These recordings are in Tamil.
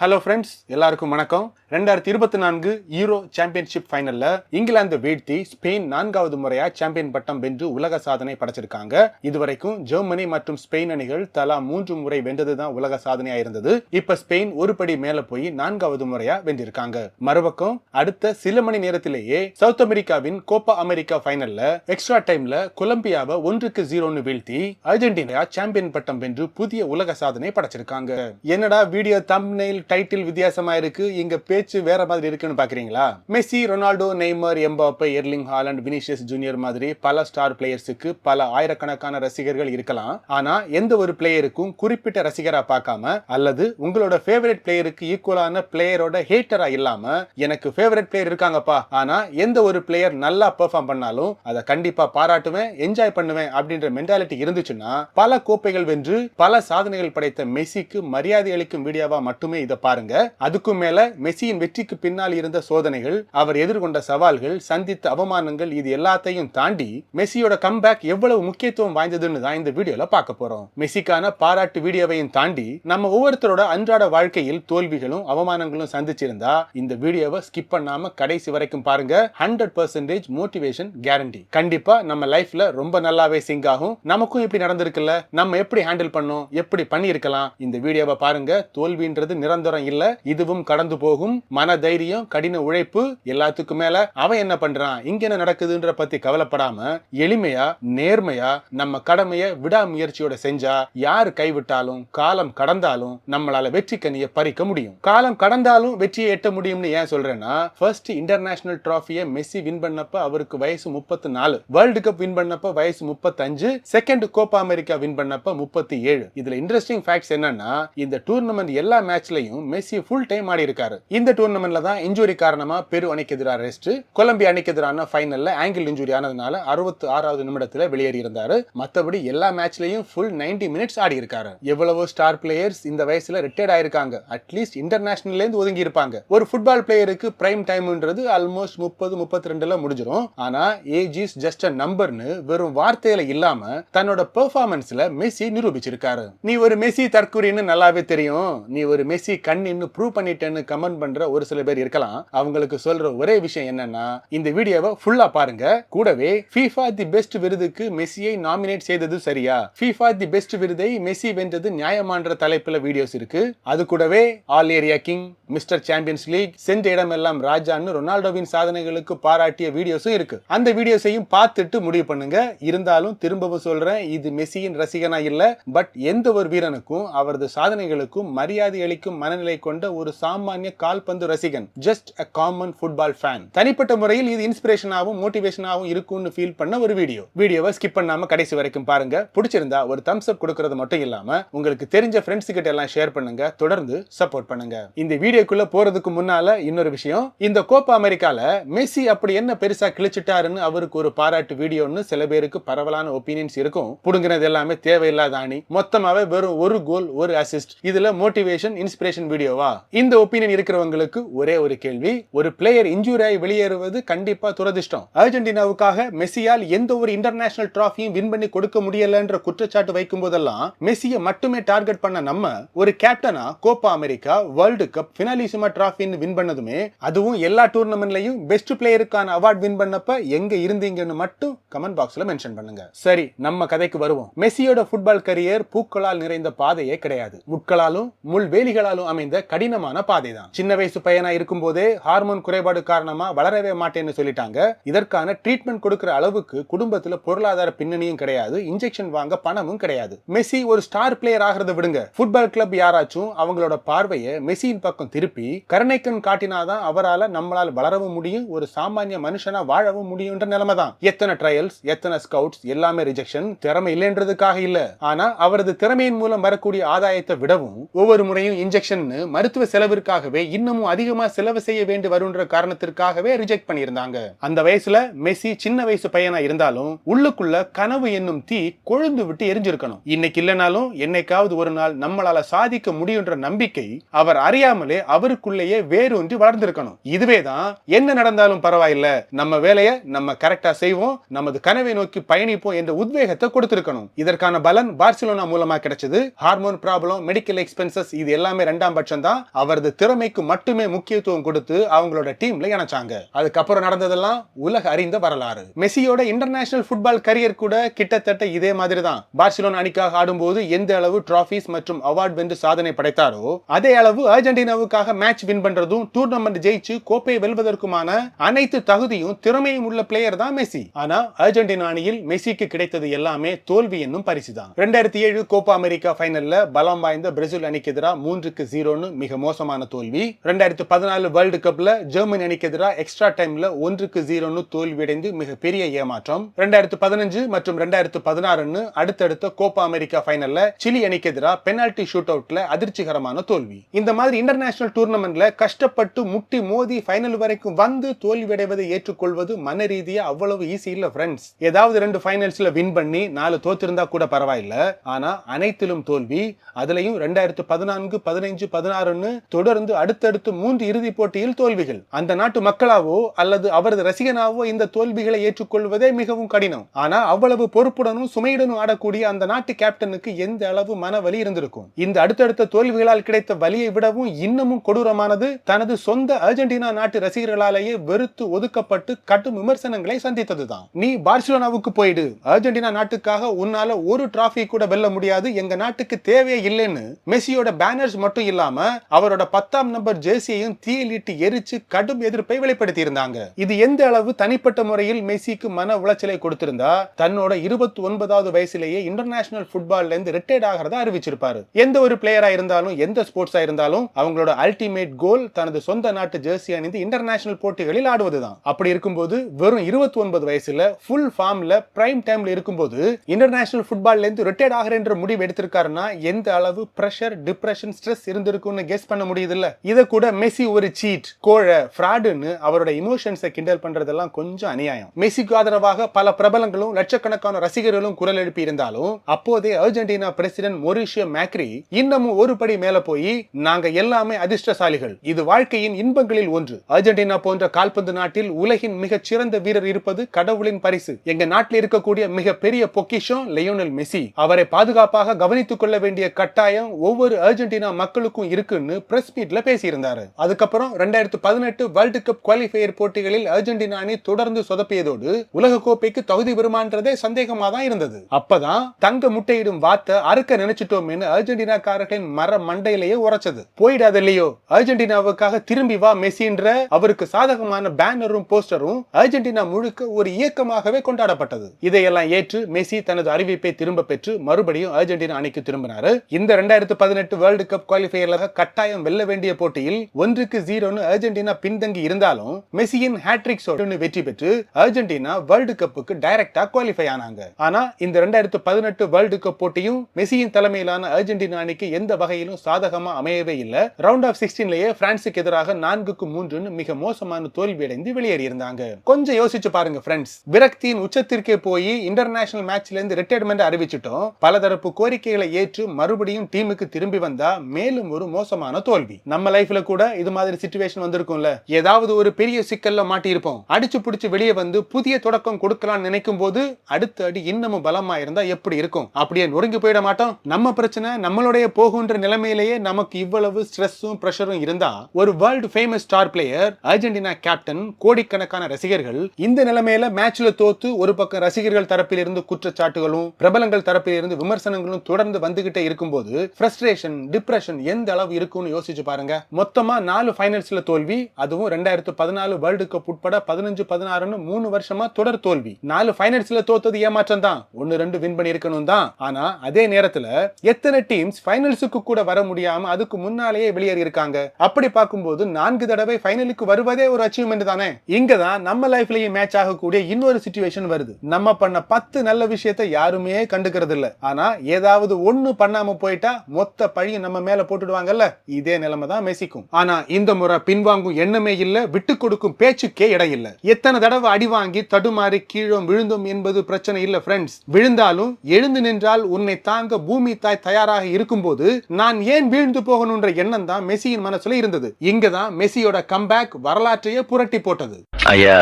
ஹலோ ஃப்ரெண்ட்ஸ் எல்லாருக்கும் வணக்கம். ரெண்டாயிரத்தி இருபத்தி நான்கு யூரோ சாம்பியன்ஷிப் ஃபைனல்ல இங்கிலாந்து வீழ்த்தி ஸ்பெயின் நான்காவது முறையா சாம்பியன் பட்டம் வென்று உலக சாதனை படைச்சிருக்காங்க. இதுவரைக்கும் ஜெர்மனி மற்றும் ஸ்பெயின் அணிகள் தலா மூன்று முறை வென்றதுதான் உலக சாதனையா இருந்தது. இப்ப ஸ்பெயின் ஒரு படி மேல போய் நான்காவது முறையா வென்றிருக்காங்க. மறுபக்கம் அடுத்த சில மணி நேரத்திலேயே சவுத் அமெரிக்காவின் கோப்பா அமெரிக்கா ஃபைனல்ல எக்ஸ்ட்ரா டைம்ல கொலம்பியாவை ஒன்றுக்கு ஜீரோன்னு வீழ்த்தி அர்ஜென்டினா சாம்பியன் பட்டம் வென்று புதிய உலக சாதனை படைச்சிருக்காங்க. என்னடா வீடியோ தம்ப்நெயில் டைட்டில் வித்தியாசமா இருக்கு? இங்க பேச்சு வேற மாதிரி இருக்குன்னு பாக்குறீங்களா? Messi Ronaldo Neymar Mbappe Erling Haaland Vinicius Junior மாதிரி பல ஸ்டார் பிளேயர்ஸுக்கு பல ஆயிரக்கணக்கான ரசிகர்கள் இருக்கலாம். ஆனா எந்த ஒரு பிளேயருக்கும் குறிப்பிட்ட ரசிகரா பார்க்காம அல்லது உங்களோட ஃபேவரட் பிளேயருக்கு ஈக்குவலான பிளேயரோட ஹேட்டரா இல்லாம எனக்கு ஃபேவரட் பிளேயர் இருக்காங்கப்பா. ஆனா எந்த ஒரு பிளேயர் நல்லா பெர்ஃபார்ம் பண்ணாலும் அதை கண்டிப்பா பாராட்டுவேன் என்ஜாய் பண்ணுவேன் அப்படின்ற மென்டாலிட்டி இருந்துச்சுன்னா பல கோப்பைகள் வென்று பல சாதனைகள் படைத்த மெஸ்ஸிக்கு மரியாதை அளிக்கும் வீடியோவா மட்டுமே இதை பாருங்க. அதுக்கும் மேல மெஸ்ஸி மெஸ்ஸியின் வெற்றிக்கு பின்னால் இருந்த சோதனைகள் அவர் எதிர்கொண்ட சவால்கள் சந்தித்த அவமானங்கள் இது எல்லாத்தையும் தாண்டி மெஸ்ஸியோட கம்பேக் எவ்வளவு முக்கியத்துவம் வாய்ந்ததுன்னு தான் இந்த வீடியோல பார்க்க போறோம். மெஸ்ஸிக்கான பாராட்டு வீடியோவையும் தாண்டி நம்ம ஒவ்வொருத்தரோட அன்றாட வாழ்க்கையில் தோல்விகளும் அவமானங்களும் சந்திச்சிருந்தா இந்த வீடியோவை ஸ்கிப் பண்ணாம கடைசி வரைக்கும் பாருங்க. ஹண்ட்ரட் பர்சன்டேஜ் மோட்டிவேஷன் கேரண்டி கண்டிப்பா நம்ம லைஃப்ல ரொம்ப நல்லாவே சிங்க் ஆகும். நமக்கும் இப்படி நடந்திருக்குல்ல? நம்ம எப்படி ஹேண்டில் பண்ணோம்? எப்படி பண்ணியிருக்கலாம்? இந்த வீடியோவை பாருங்க. தோல்வின்றது நிரந்தரம் இல்ல. இதுவும் கடந்து போகும். மன தைரியம் கடின உழைப்பு எல்லாத்துக்கும் மேல அவன் என்ன பண்றான்? இங்க என்ன நடக்குதுன்ற பத்தி கவலைப்படாம எளிமையா நேர்மையா நம்ம கடமைய விடாமுயற்சியோட செஞ்சா யார் கைவிட்டாலும் காலம் கடந்தாலும் நம்மளால வெற்றி கனியை பறிக்க முடியும். காலம் கடந்தாலும் வெற்றியை எட்ட முடியும்னு ஏன் சொல்றேன்னா ஃபர்ஸ்ட் இன்டர்நேஷனல் டிராஃபியை மெஸ்ஸி வின் பண்ணப்ப அவருக்கு வயசு முப்பத்தி நாலு. வேர்ல்டு கப் வின் பண்ணப்ப வயசு முப்பத்தஞ்சு செகண்ட் கோப்பா அமெரிக்கா வின் பண்ணப்ப முப்பத்தி ஏழு. இதுல இன்ட்ரெஸ்டிங் ஃபேக்ட்ஸ் என்னன்னா இந்த டூர்னமெண்ட் எல்லா மேட்ச்லயும் மெஸ்ஸி ஃபுல் டைம் ஆடி இருக்காரு. இந்த டூர்னமெண்ட்ல தான் இன்ஜுரி காரணமா பெரு அணிக்கு எதிராக ரெஸ்ட் கொலம்பியா அணிக்கு எதிரான ஃபைனல்ல ஆங்கிள் இன்ஜுரி ஆனதுனால அறுபத்தி ஆறாவது நிமிடத்துல வெளியேறி இருந்தாரு மத்தபடி எல்லா மேட்ச்லயும் ஃபுல் 90 மினிட்ஸ் ஆடி இருக்காரு. எவ்வளவோ ஸ்டார் பிளேயர்ஸ் இந்த வயசுல ரிட்டையர்ட் ஆயிருக்காங்க. அட்லீஸ்ட் இன்டர்நேஷனல்ல இருந்து ஒதுங்கி இருப்பாங்க. ஒரு ஃபுட்பால் பிளேயருக்கு பிரைம் டைம்ன்றது ஆல்மோஸ்ட் முப்பது முப்பத்தி ரெண்டுல முடிஞ்சிரும். ஆனா ஏஜ் இஸ் ஜஸ்ட் அ நம்பர்னு வெறும் வார்த்தையில இல்லாம தன்னோட பெர்ஃபார்மன்ஸ்ல மெஸ்ஸி நிரூபிச்சிருக்காரு. நீ ஒரு மெஸ்ஸி தற்கொலைன்னு நல்லாவே தெரியும். நீ ஒரு மெஸ்ஸி கண்ணின்னு ப்ரூவ் பண்ணிட்டேன்னு கமெண்ட் பண்ற ஒரு சில பேர் இருக்கலாம். அவங்களுக்கு சொல்ற ஒரே விஷயம் என்னன்னா இந்த வீடியோவை ஃபுல்லா பாருங்க. கூடவே ஃபீஃபா தி பெஸ்ட் விருதுக்கு மெஸ்ஸியை நாமினேட் செய்தது சரியா? ஃபீஃபா தி பெஸ்ட் விருதை மெஸ்ஸி வென்றது நியாயமான்ற தலைப்புல வீடியோஸ் இருக்கு. அது கூடவே all area king mister champions league சென்ற இடமெல்லாம் ராஜான்னு ரொனால்டோவின் சாதனைகளுக்கு பாராட்டிய வீடியோஸும் இருக்கு. அந்த வீடியோஸையும் பார்த்துட்டு முடிவு பண்ணுங்க. இருந்தாலும் திரும்பவும் சொல்றேன் இது மெஸ்ஸியின் ரசிகனா இல்ல பட் எந்த ஒரு வீரனுக்கும் அவரது சாதனைகளுக்கும் மரியாதை அளிக்கும் மனநிலை கொண்ட ஒரு சாமானிய கால் கால்பந்து ரசிகன் just a common football fan தனிப்பட்ட முறையில் இது இன்ஸ்பிரேஷனாகவும் மோட்டிவேஷனாகவும் இருக்கும்னு ஃபீல் பண்ண ஒரு வீடியோ வீடியோவை ஸ்கிப் பண்ணாம கடைசி வரைக்கும் பாருங்க. பிடிச்சிருந்தா ஒரு தம்ஸ் அப் கொடுக்கறது மட்டும் இல்லாம உங்களுக்கு தெரிஞ்ச ஃப்ரெண்ட்ஸ் கிட்ட எல்லாம் ஷேர் பண்ணுங்க. தொடர்ந்து சப்போர்ட் பண்ணுங்க. இந்த வீடியோக்குள்ள போறதுக்கு முன்னால இன்னொரு விஷயம். இந்த கோப்பா அமெரிக்கால மெஸ்ஸி அப்படி என்ன பெருசா கிழிச்சிட்டாருன்னு அவருக்கு ஒரு பாராட்டு வீடியோன்னு சில பேருக்கு பரவலான ஒப்பீனியன்ஸ் இருக்கும். புடுங்கினது எல்லாமே தேவையில்லாத அணி. மொத்தமாவே வெறும் ஒரு கோல் ஒரு அசிஸ்ட் இதுல மோட்டிவேஷன் இன்ஸ்பிரேஷன் வீடியோவா இந்த ஒப்பீனியன் இருக்கிறவங்க இருக்கிறவங்களுக்கு ஒரே ஒரு கேள்வி. ஒரு பிளேயர் இன்ஜூரி ஆகி வெளியேறுவது கண்டிப்பா துரதிர்ஷ்டம். அர்ஜென்டினாவுக்காக மெஸ்ஸியால் எந்த ஒரு இன்டர்நேஷனல் டிராஃபியும் வின் பண்ணி கொடுக்க முடியலன்ற குற்றச்சாட்டு வைக்கும் போதெல்லாம் மெஸ்ஸியை மட்டுமே டார்கெட் பண்ண நம்ம ஒரு கேப்டனா Copa America world cup Finalissima டிராஃபின்னு win பண்ணதுமே அதுவும் எல்லா டூர்னமெண்ட்லயும் பெஸ்ட் பிளேயருக்கான அவார்ட் வின் பண்ணப்ப எங்க இருந்தீங்கன்னு மட்டும் கமெண்ட் பாக்ஸ்ல மென்ஷன் பண்ணுங்க. சரி நம்ம கதைக்கு வருவோம். மெஸ்ஸியோட ஃபுட்பால் கரியர் பூக்களால் நிறைந்த பாதையே கிடையாது. முட்களாலும் முள்வேலிகளாலும் அமைந்த கடினமான பாதை தான் சின்ன வயசு பையனா இருக்கும்போதே ஹார்மோன் குறைபாடு காரணமா வளரவே மாட்டேன்னு சொல்லிட்டாங்க. இதற்கான ட்ரீட்மெண்ட் கொடுக்கிற அளவுக்கு குடும்பத்துல பொருளாதார பின்னணியும் கிடையாது இன்ஜெக்ஷன் வாங்க பணமும் கிடையாது. மெஸ்ஸி ஒரு ஸ்டார் பிளேயர் ஆகிறத விடுங்க. ஃபுட்பால் கிளப் யாராச்சும் அவங்களோட பார்வையை மெஸ்ஸியின் பக்கம் திருப்பி கருணைக்கண் காட்டினாதான் அவரால நம்மளால் வளரவும் முடியும் ஒரு சாமானிய மனுஷனா வாழவும் முடியும்ன்ற நிலைமை தான் எத்தனை ட்ரையல்ஸ் எத்தனை ஸ்கவுட்ஸ் எல்லாமே ரிஜெக்ஷன் திறமை இல்லைன்றதுக்காக இல்ல. ஆனா அவரது திறமையின் மூலம் வரக்கூடிய ஆதாயத்தை விடவும் ஒவ்வொரு முறையும் இன்ஜெக்ஷன் மருத்துவ செலவிற்காகவே இன்னும் இன்னமும் அதிகமா செலவு செய்ய வேண்டி வரும்ன்ற காரணத்திற்காகவே ரிஜெக்ட் பண்ணியிருந்தாங்க. அந்த வயசுல மெஸ்ஸி சின்ன வயசு பையனா இருந்தாலும் உள்ளுக்குள்ள கனவு என்னும் தீ கொழுந்து விட்டு எரிஞ்சிருக்கணும். இன்னைக்கு இல்லைனாலும் என்னைக்காவது ஒரு நாள் நம்மளால சாதிக்க முடியுன்ற நம்பிக்கை அவர் அறியாமலே அவருக்குள்ளேயே வேரூன்றி வளர்ந்திருக்கணும். இதுவே தான் என்ன நடந்தாலும் பரவாயில்ல. நம்ம வேலையை நம்ம கரெக்டா செய்வோம். நமது கனவை நோக்கி பயணிப்போம் என்ற உத்வேகத்தை கொடுத்திருக்கணும். இதற்கான பலன் பார்சிலோனா மூலமா கிடைச்சது. ஹார்மோன் ப்ராப்ளம் மெடிக்கல் எக்ஸ்பென்சஸ் இது எல்லாமே ரெண்டாம் பட்சம் தான் அவரது திறமைக்கு மட்டும் முக்கியத்துவம் கொடுத்து அவங்களோட டீம்ல இணைச்சாங்க. அதுக்கப்புறம் நடந்ததெல்லாம் உலக அறிந்த வரலாறு. மெஸ்ஸியோட இன்டர்நேஷனல் ஃபுட்பால் கரியர் கூட கிட்டத்தட்ட இதே மாதிரி தான் பார்சிலோனா அணிக்காக ஆடும்போது எந்த அளவு டிராஃபிஸ் மற்றும் அவார்ட் வென்று சாதனை படைத்தாரோ அதே அளவு அர்ஜென்டினாவுக்காக மேட்ச் வின் பண்றதும் டூர்னமெண்ட் ஜெயிச்சு கோப்பை வெல்வதற்குமான அனைத்து தகுதியும் திறமையும் உள்ள பிளேயர் தான் மெஸ்ஸி. ஆனா அர்ஜென்டினா அணியில் மெஸ்ஸிக்கு கிடைத்தது எல்லாமே தோல்வி என்னும் பரிசு தான் ரெண்டாயிரத்தி ஏழு கோப்பா அமெரிக்கா ஃபைனல்ல பலம் வாய்ந்த பிரேசில் அணிக்கு எதிராக மூன்றுக்கு ஜீரோன்னு மிக மோசமான தோல்வி. ரெண்டாயிரத்தி பதினாலு வேர்ல்டு கப்ல ஜெர்மனி அணிக்கு எதிராக எக்ஸ்ட்ரா டைம்ல ஒன்றுக்கு ஜீரோன்னு தோல்வியடைந்து மிகப்பெரிய ஏமாற்றம். ரெண்டாயிரத்து பதினஞ்சு மற்றும் ரெண்டாயிரத்து பதினாறுன்னு அடுத்தடுத்த கோப்பா அமெரிக்கா ஃபைனலில் சிலி அணிக்கு எதிராக பெனால்டி ஷூட் அவுட்ல அதிர்ச்சிகரமான தோல்வி. இந்த மாதிரி இன்டர்நேஷனல் டூர்னமெண்ட்ல கஷ்டப்பட்டு முட்டி மோதி ஃபைனல் வரைக்கும் வந்து தோல்வியடைவதை ஏற்றுக்கொள்வது மன ரீதியா அவ்வளவு ஈஸி இல்ல ஃப்ரெண்ட்ஸ் ஏதாவது ரெண்டு ஃபைனல்ஸில் வின் பண்ணி நாலு தோத்திருந்தா கூட பரவாயில்ல. ஆனா அனைத்திலும் தோல்வி அதுலயும் ரெண்டாயிரத்து பதினான்கு பதினைஞ்சு பதினாறுன்னு தொடர்ந்து அடுத்தடுத்து மூன்று இறுதிப் போட்டியில் தோல்விகள். அந்த நாட்டு மக்களாவோ அல்லது அவரது ரசிகனாவோ இந்த தோல்விகளை ஏற்றுக்கொள்வதே மிகவும் கடினம். ஆனா அவ்வளவு பொறுப்புடனும் சுமையுடனும் ஆடக்கூடிய அந்த நாட்டு கேப்டனுக்கு எந்த அளவு மன வலி இருந்திருக்கும்? இந்த அடுத்தடுத்த தோல்விகளால் கிடைத்த வலியை விடவும் இன்னமும் கொடூரமானது தனது சொந்த அர்ஜென்டினா நாட்டு ரசிகர்களாலேயே வெறுத்து ஒதுக்கப்பட்டு கடும் விமர்சனங்களை சந்தித்ததுதான். நீ பார்சிலோனாவுக்கு போயிடு. அர்ஜென்டினா நாட்டுக்காக உன்னால ஒரு டிராஃபி கூட வெல்ல முடியாது. எங்க நாட்டுக்கு தேவையே இல்லைன்னு மெஸ்ஸியோட பேனர்ஸ் மட்டும் இல்லாம அவரோட பத்தாம் நம்பர் ஜெர்சியையும் தீயிலிட்டு எரிச்சு கடும் எதிர்ப்பை வெளிப்படுத்தி இருந்தாங்க இது எந்த அளவு தனிப்பட்ட முறையில் மெஸ்ஸிக்கு மன உளைச்சலை கொடுத்திருந்தா தன்னோட இருபத்தி ஒன்பதாவது வயசுலேயே இன்டர்நேஷனல் ஃபுட்பால்ல இருந்து ரிட்டையர்ட் ஆகிறத அறிவிச்சிருப்பாரு. எந்த ஒரு பிளேயரா இருந்தாலும் எந்த ஸ்போர்ட்ஸா இருந்தாலும் அவங்களோட அல்டிமேட் கோல் தனது சொந்த நாட்டு ஜெர்சி அணிந்து இன்டர்நேஷனல் போட்டிகளில் ஆடுவதுதான். அப்படி இருக்கும்போது வெறும் இருபத்தி ஒன்பது வயசுல ஃபுல் ஃபார்ம்ல பிரைம் டைம்ல இருக்கும்போது இன்டர்நேஷனல் ஃபுட்பால்ல இருந்து ரிட்டையர்ட் ஆகிறேன்ற முடிவு எடுத்திருக்காருன்னா எந்த அளவு பிரஷர் டிப்ரெஷன் ஸ்ட்ரெஸ் இருந்திருக்கும்னு கெஸ் பண்ண முடியுது இல்ல இதை கூட மெஸ்ஸி ஒரு சீட் கோழ ஃப்ராடுன்னு அவரோட இமோஷன்ஸை கிண்டல் பண்றதெல்லாம் கொஞ்சம் அநியாயம். மெஸ்ஸிக்கு ஆதரவாக பல பிரபலங்களும் லட்சக்கணக்கான ரசிகர்களும் குரல் எழுப்பி இருந்தாலும் அப்போதே அர்ஜென்டினா பிரசிடென்ட் மொரிஷியோ மேக்ரி இன்னமும் ஒரு படி மேல போய் நாங்க எல்லாமே அதிர்ஷ்டசாலிகள். இது வாழ்க்கையின் இன்பங்களில் ஒன்று. அர்ஜென்டினா போன்ற கால்பந்து நாட்டில் உலகின் மிகச் சிறந்த வீரர் இருப்பது கடவுளின் பரிசு. எங்க நாட்டில் இருக்கக்கூடிய மிக பெரிய பொக்கிஷம் லியோனல் மெஸ்ஸி. அவரை பாதுகாப்பாக கவனித்துக் கொள்ள வேண்டிய கட்டாயம் ஒவ்வொரு அர்ஜென்டினா மக்களுக்கும் இருக்குன்னு பிரஸ் மீட்ல பேசியிருந்தார். அதுக்கப்புறம் ரெண்டாயிரத்து பதினெட்டு வேர்ல்டு கப் குவாலிஃபயர் போட்டிகளில் அர்ஜென்டினா அணி தொடர்ந்து சொதப்பியதோடு உலக கோப்பைக்கு தகுதி பெறுமான்றதே சந்தேகமா தான் இருந்தது. அப்பதான் தங்க முட்டையிடும் வார்த்தை அறுக்க நினைச்சிட்டோம்னு அர்ஜென்டினாக்காரர்களின் மர மண்டையிலேயே உரைச்சது. போயிடாத இல்லையோ அர்ஜென்டினாவுக்காக திரும்பி வா மெஸ்ஸின்ற அவருக்கு சாதகமான பேனரும் போஸ்டரும் அர்ஜென்டினா முழுக்க ஒரு இயக்கமாகவே கொண்டாடப்பட்டது. இதையெல்லாம் ஏற்று மெஸ்ஸி தனது அறிவிப்பை திரும்ப பெற்று மறுபடியும் அர்ஜென்டினா அணிக்கு திரும்பினார். இந்த ரெண்டாயிரத்து பதினெட்டு வேர்ல்டு கப் குவாலிஃபயர்ல கட்டாயம் வெல்ல வேண்டிய போட்டியில் போட்டியில் ஒன்றுக்கு ஜீரோன்னு அர்ஜென்டினா பின்தங்கி இருந்தாலும் மெஸ்ஸியின் ஹேட்ரிக் வெற்றி பெற்று அர்ஜென்டினா வேர்ல்டு கப்புக்கு டைரக்டா குவாலிஃபை ஆனாங்க. ஆனா இந்த ரெண்டாயிரத்து பதினெட்டு வேர்ல்டு கப் போட்டியும் மெஸ்ஸியின் தலைமையிலான அர்ஜென்டினா அணிக்கு எந்த வகையிலும் சாதகமா அமையவே இல்லை. ரவுண்ட் ஆஃப் சிக்ஸ்டீன்லயே பிரான்சுக்கு எதிராக நான்குக்கு மூன்றுன்னு மிக மோசமான தோல்வியடைந்து வெளியேறியிருந்தாங்க. கொஞ்சம் யோசிச்சு பாருங்க ஃப்ரெண்ட்ஸ் விரக்தியின் உச்சத்திற்கே போய் இன்டர்நேஷனல் மேட்ச்ல இருந்து ரிட்டையர்மெண்ட் அறிவிச்சிட்டோம். பலதரப்பு கோரிக்கைகளை ஏற்று மறுபடியும் டீமுக்கு திரும்பி வந்தா மேலும் ஒரு மோசமான தோல்வி. நம்ம லைஃப்ல கூட இது மாதிரி சுச்சுவேஷன் வந்திருக்கும்ல. ஏதாவது ஒரு பெரிய சிக்கல்ல மாட்டியிருப்போம். அடிச்சு பிடிச்சு வெளியே வந்து புதிய தொடக்கம் கொடுக்கலாம்னு நினைக்கும் போது அடுத்த அடி இன்னமும் பலமா இருந்தா எப்படி இருக்கும்? அப்படியே நொறுங்கி போயிட மாட்டோம். நம்ம பிரச்சனை நம்மளுடைய போகுன்ற நிலைமையிலேயே நமக்கு இவ்வளவு ஸ்ட்ரெஸ்ஸும் பிரஷரும் இருந்தா ஒரு world famous star player Argentina captain கோடிக்கணக்கான ரசிகர்கள் இந்த நிலைமையில மேட்ச்ல தோத்து ஒரு பக்கம் ரசிகர்கள் தரப்பில் இருந்து குற்றச்சாட்டுகளும் பிரபலங்கள் தரப்பில் இருந்து விமர்சனங்களும் தொடர்ந்து வந்துகிட்டே இருக்கும்போது ஃப்ரஸ்ட்ரேஷன் டிப்ரெஷன் எந்த அளவு இருக்கும்னு யோசிச்சு பாருங்க. மொத்த மொத்தமாக நாலு ஃபைனல்ஸில் தோல்வி அதுவும் ரெண்டாயிரத்து பதினாலு வேர்ல்டு கப் உட்பட பதினஞ்சு பதினாறுன்னு மூணு வருஷமா தொடர் தோல்வி. நாலு ஃபைனல்ஸில் தோத்தது ஏமாற்றம் தான் ஒன்று ரெண்டு வின் பண்ணியிருக்கணும் தான் ஆனால் அதே நேரத்தில் எத்தனை டீம்ஸ் ஃபைனல்ஸுக்கு கூட வர முடியாமல் அதுக்கு முன்னாலேயே வெளியேறி இருக்காங்க அப்படி பார்க்கும்போது நான்கு தடவை ஃபைனலுக்கு வருவதே ஒரு அச்சீவ்மெண்ட் தானே? இங்கே தான் நம்ம லைஃப்லேயும் மேட்ச் ஆகக்கூடிய இன்னொரு சுச்சுவேஷன் வருது. நம்ம பண்ண பத்து நல்ல விஷயத்தை யாருமே கண்டுக்கிறது இல்லை ஆனால் ஏதாவது ஒன்று பண்ணாமல் போயிட்டா மொத்த பழியும் நம்ம மேலே போட்டுடுவாங்கல்ல? இதே நிலைமை தான் மெசிக்கும் இருக்கும் ஆனா இந்த முறை பின்வாங்கும் எண்ணமே இல்ல விட்டு கொடுக்கும் பேச்சுக்கே இடம் இல்ல. எத்தனை தடவை அடி வாங்கி தடுமாறி கீழும் விழுந்தோம் என்பது பிரச்சனை இல்ல ஃப்ரெண்ட்ஸ் விழுந்தாலும் எழுந்து நின்றால் உன்னை தாங்க பூமி தாய் தயாராக இருக்கும்போது நான் ஏன் வீழ்ந்து போகணும்ன்ற எண்ணம் தான் மெஸ்ஸியின் மனசுல இருந்தது. இங்கதான் மெஸ்ஸியோட கம்பேக் வரலாற்றையே புரட்டி போட்டது. ஐயா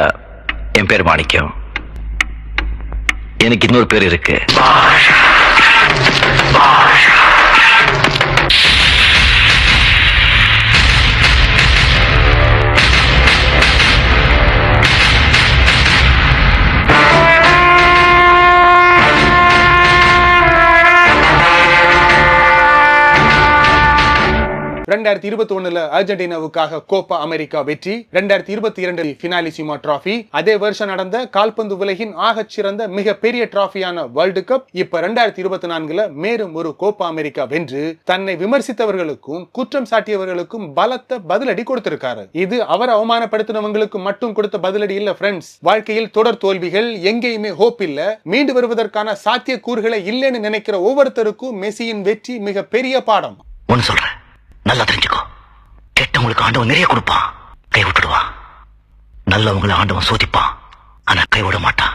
என் பேர் மாணிக்கம். எனக்கு இன்னொரு பேர் இருக்கு. ரெண்டாயிரத்தி இருபத்தி ஒண்ணுல அர்ஜென்டினாவுக்காக கோப்பா அமெரிக்கா வெற்றி ரெண்டாயிரத்தி இருபத்தி இரண்டு பினாலிசிமா டிராஃபி அதே வருஷம் நடந்த கால்பந்து உலகின் ஆகச் சிறந்த மிகப்பெரிய பெரிய டிராஃபியான வேர்ல்டு கப் இப்ப ரெண்டாயிரத்தி இருபத்தி நான்குல மேலும் ஒரு கோப்பா அமெரிக்கா வென்று தன்னை விமர்சித்தவர்களுக்கும் குற்றம் சாட்டியவர்களுக்கும் பலத்த பதிலடி கொடுத்திருக்காரு. இது அவர் அவமானப்படுத்தினவங்களுக்கு மட்டும் கொடுத்த பதிலடி இல்ல ஃப்ரெண்ட்ஸ் வாழ்க்கையில் தொடர் தோல்விகள் எங்கேயுமே ஹோப் இல்ல. மீண்டு வருவதற்கான சாத்திய கூறுகளை இல்லைன்னு நினைக்கிற ஒவ்வொருத்தருக்கும் மெஸ்ஸியின் வெற்றி மிக பெரிய பாடம். ஒன்னு சொல்றேன். நல்லா தெரிஞ்சுக்கோ. கெட்டவங்களுக்கு ஆண்டவன் நிறைய கொடுப்பான். கை விட்டுடுவான் நல்லவங்களை ஆண்டவன் சோதிப்பான். ஆனா கை விட மாட்டான்.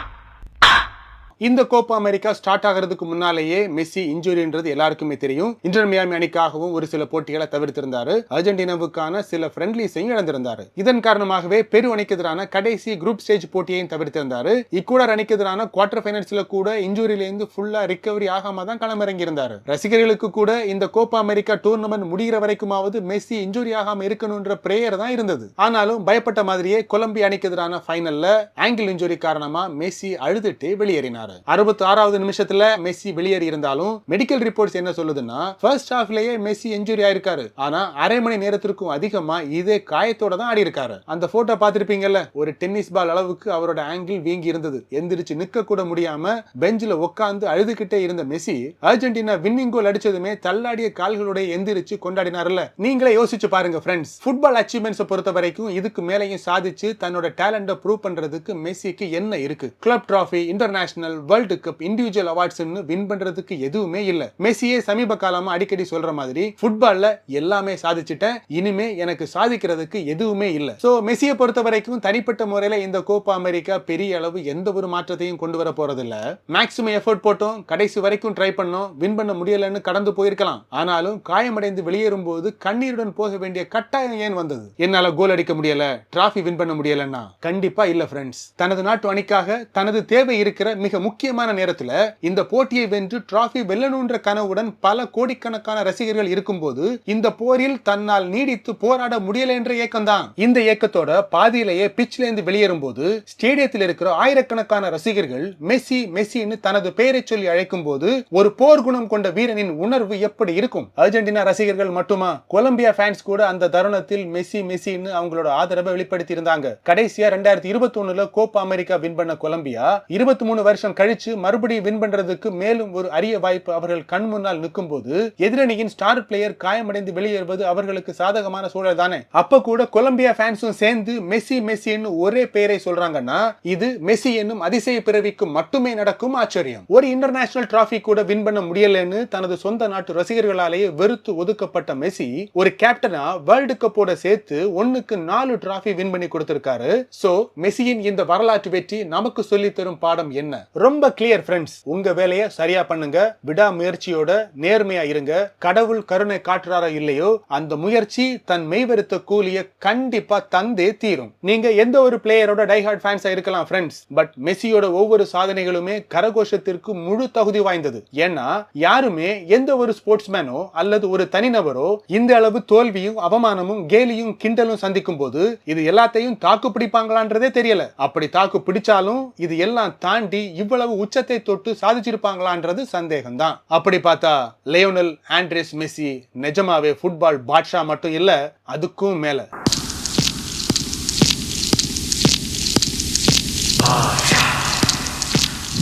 இந்த கோப்பா அமெரிக்கா ஸ்டார்ட் ஆகிறதுக்கு முன்னாலேயே மெஸ்ஸி இன்ஜுரின்றது எல்லாருக்குமே தெரியும். இன்டர் மியாமி அணிக்காகவும் ஒரு சில போட்டிகளை தவிர்த்திருந்தாரு. அர்ஜென்டினாவுக்கான சில ஃப்ரெண்ட்லிஸையும் இழந்திருந்தாரு. இதன் காரணமாகவே பெரு அணிக்கு எதிரான கடைசி குரூப் ஸ்டேஜ் போட்டியையும் தவிர்த்திருந்தாரு. இக்கூடர் அணிக்கு எதிரான குவார்டர் ஃபைனல்ஸ்ல கூட இன்ஜுரியிலிருந்து ஃபுல்லா ரிகவரி ஆகாம தான் களமிறங்கி இருந்தாரு ரசிகர்களுக்கு கூட இந்த கோப்பா அமெரிக்கா டூர்னமெண்ட் முடிகிற வரைக்குமாவது மெஸ்ஸி இன்ஜுரி ஆகாம இருக்கணும்ன்ற பிரேயர் தான் இருந்தது. ஆனாலும் பயப்பட்ட மாதிரியே கொலம்பியா அணிக்கு எதிரான ஃபைனல்ல ஆங்கிள் இன்ஜுரி காரணமா மெஸ்ஸி அழுதுட்டு வெளியேறினார். அறுபத்தி ஆறாவது நிமிஷத்துல மெஸ்ஸி வெளியேறி இருந்தாலும் மெடிக்கல் ரிப்போர்ட்ஸ் என்ன சொல்லுதுன்னா ஃபர்ஸ்ட் ஹாஃப்லயே மெஸ்ஸி இன்ஜுரி ஆயிருக்காரு. ஆனா அரை மணி நேரத்திற்கும் அதிகமா இதே காயத்தோட தான் ஆடி இருக்காரு அந்த போட்டோ பார்த்திருப்பீங்கல்ல ஒரு டென்னிஸ் பால் அளவுக்கு அவரோட ஆங்கிள் வீங்கி இருந்தது. எந்திரிச்சு நிக்க கூட முடியாம பெஞ்சில உட்காந்து அழுதுகிட்டே இருந்த மெஸ்ஸி அர்ஜென்டினா வின்னிங் கோல் அடிச்சதுமே தள்ளாடிய கால்களுடைய எந்திரிச்சு கொண்டாடினார்ல நீங்களே யோசிச்சு பாருங்க ஃப்ரெண்ட்ஸ் ஃபுட்பால் அச்சீவ்மெண்ட்ஸ் பொறுத்த வரைக்கும் இதுக்கு மேலையும் சாதிச்சு தன்னோட டேலண்ட ப்ரூவ் பண்றதுக்கு மெஸ்ஸிக்கு என்ன இருக்கு? Club trophy international world cup individual அவார்ட்ஸ்னு win பண்றதுக்கு எதுவுமே இல்ல. மெஸ்ஸியே சமீப காலமா அடிக்கடி சொல்ற மாதிரி ஃபுட்பால்ல எல்லாமே சாதிச்சிட்டேன். இனிமே எனக்கு சாதிக்கிறதுக்கு எதுவுமே இல்ல. சோ மெஸ்ஸியை பொறுத்த வரைக்கும் தனிப்பட்ட முறையில இந்த கோப்பா அமெரிக்கா பெரிய அளவு எந்த ஒரு மாற்றத்தையும் கொண்டு வர போறதில்ல. மேக்ஸிமம் எஃபோர்ட் போட்டோம். கடைசி வரைக்கும் ட்ரை பண்ணோம். வின் பண்ண முடியலன்னு கடந்து போயிருக்கலாம். ஆனாலும் காயமடைந்து வெளியேறும் போது கண்ணீருடன் போக வேண்டிய கட்டாயம் ஏன் வந்தது? என்னால கோல் அடிக்க முடியல. டிராஃபி வின் பண்ண முடியலன்னா? கண்டிப்பா இல்ல ஃப்ரெண்ட்ஸ் தனது நாட்டு அணிக்காக தனது தேவை இருக்கிற மிக முக்கியமான நேரத்தில் இந்த போட்டியை வென்று டிராஃபி வெல்லணுன்ற கனவுடன் பல கோடிக்கணக்கான ரசிகர்கள் இருக்கும்போது இந்த போரில் தன்னால் நீடித்து போராட முடியல என்ற இயக்கம்தான் இந்த இயக்கத்தோட பாதியிலேயே பிச்சில இருந்து வெளியேறும் போது ஸ்டேடியத்தில் இருக்கிற ஆயிரக்கணக்கான ரசிகர்கள் மெஸ்ஸி மெஸ்ஸின்னு தனது பெயரை சொல்லி அழைக்கும் போது ஒரு போர் குணம் கொண்ட வீரனின் உணர்வு எப்படி இருக்கும்? அர்ஜென்டினா ரசிகர்கள் மட்டுமா? கொலம்பியா ஃபேன்ஸ் கூட அந்த தருணத்தில் மெஸ்ஸி மெஸ்ஸின்னு அவங்களோட ஆதரவை வெளிப்படுத்தி இருந்தாங்க கடைசியா ரெண்டாயிரத்தி இருபத்தி ஒண்ணுல கோப்பா அமெரிக்கா வின் பண்ண கொலம்பியா இருபத்தி மூணு வருஷம் கழிச்சு மறுபடியும் வின் பண்றதுக்கு மேலும் ஒரு அரிய வாய்ப்பு அவர்கள் கண் முன்னால் நிற்கும் போது எதிரணியின் ஸ்டார் பிளேயர் காயமடைந்து வெளியேறுவது அவர்களுக்கு சாதகமான சூழல் தானே? அப்ப கூட கொலம்பியா ஃபேன்ஸும் சேர்ந்து மெஸ்ஸி மெஸ்ஸின்னு ஒரே பெயரை சொல்றாங்கன்னா இது மெஸ்ஸி என்னும் அதிசய பிறவிக்கு மட்டுமே நடக்கும் ஆச்சரியம். ஒரு இன்டர்நேஷனல் டிராஃபி கூட வின் பண்ண முடியலன்னு தனது சொந்த நாட்டு ரசிகர்களாலேயே வெறுத்து ஒதுக்கப்பட்ட மெஸ்ஸி ஒரு கேப்டனா வேர்ல்டு கப்போட சேர்த்து ஒன்னுக்கு நாலு டிராஃபி வின் பண்ணி கொடுத்திருக்காரு. சோ மெஸ்ஸியின் இந்த வரலாற்று வெற்றி நமக்கு சொல்லி தரும் பாடம் என்ன? ரொம்ப கிளியர் ஃப்ரெண்ட்ஸ் உங்க வேலையை சரியா பண்ணுங்க. விடாமுயற்சியோட நேர்மையா இருங்க. கடவுள் கருணை காட்டுறாரோ இல்லையோ அந்த முயற்சி தன் மெய்வருத்த கூலிய கண்டிப்பா தந்தே தீரும். நீங்க எந்த ஒரு பிளேயரோட டைஹார்ட் ஃபேன்ஸா இருக்கலாம் ஃப்ரெண்ட்ஸ் பட் மெஸ்ஸியோட ஒவ்வொரு சாதனைகளுமே கரகோஷத்திற்கு முழு தகுதி வாய்ந்தது. ஏன்னா யாருமே எந்த ஒரு ஸ்போர்ட்ஸ்மேனோ அல்லது ஒரு தனிநபரோ இந்த அளவு தோல்வியும் அவமானமும் கேலியும் கிண்டலும் சந்திக்கும் போது இது எல்லாத்தையும் தாக்கு பிடிப்பாங்களான்றதே தெரியல. அப்படி தாக்கு பிடிச்சாலும் இது எல்லாம் தாண்டி இவ்வளவு உச்சத்தை தொட்டு சாதிச்சிருப்பாங்களான்றது சந்தேகம்தான். அப்படி பார்த்தா லியோனல் ஆண்ட்ரேஸ் மெஸ்ஸி நிஜமாவே ஃபுட்பால் பாட்ஷா மட்டும் இல்ல அதுக்கும் மேல.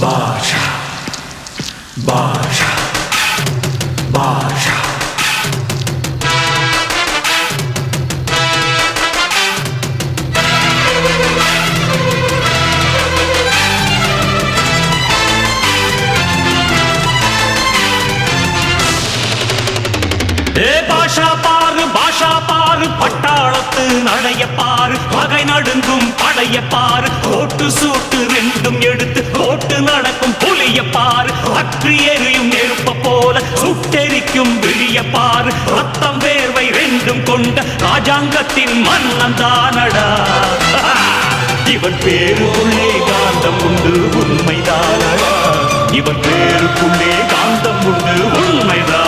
பாஷா பாஷா பாஷா பாரு பகை நடுங்கும் படைய பாரு. கோட்டு சூட்டு ரெண்டும் எடுத்து கோட்டு நடக்கும் புலிய பாரு. அற்றி எரியும் நெருப்ப போல சுட்டெரிக்கும் விழிய பாரு. ரத்தம் வேர்வை ரெண்டும் கொண்ட ராஜாங்கத்தின் மன்னன் தானடா. இவன் பேருக்குள்ளே காந்தம் உண்டு உண்மைதானடா இவன் பேருக்குள்ளே காந்தம் உண்டு உண்மைதான்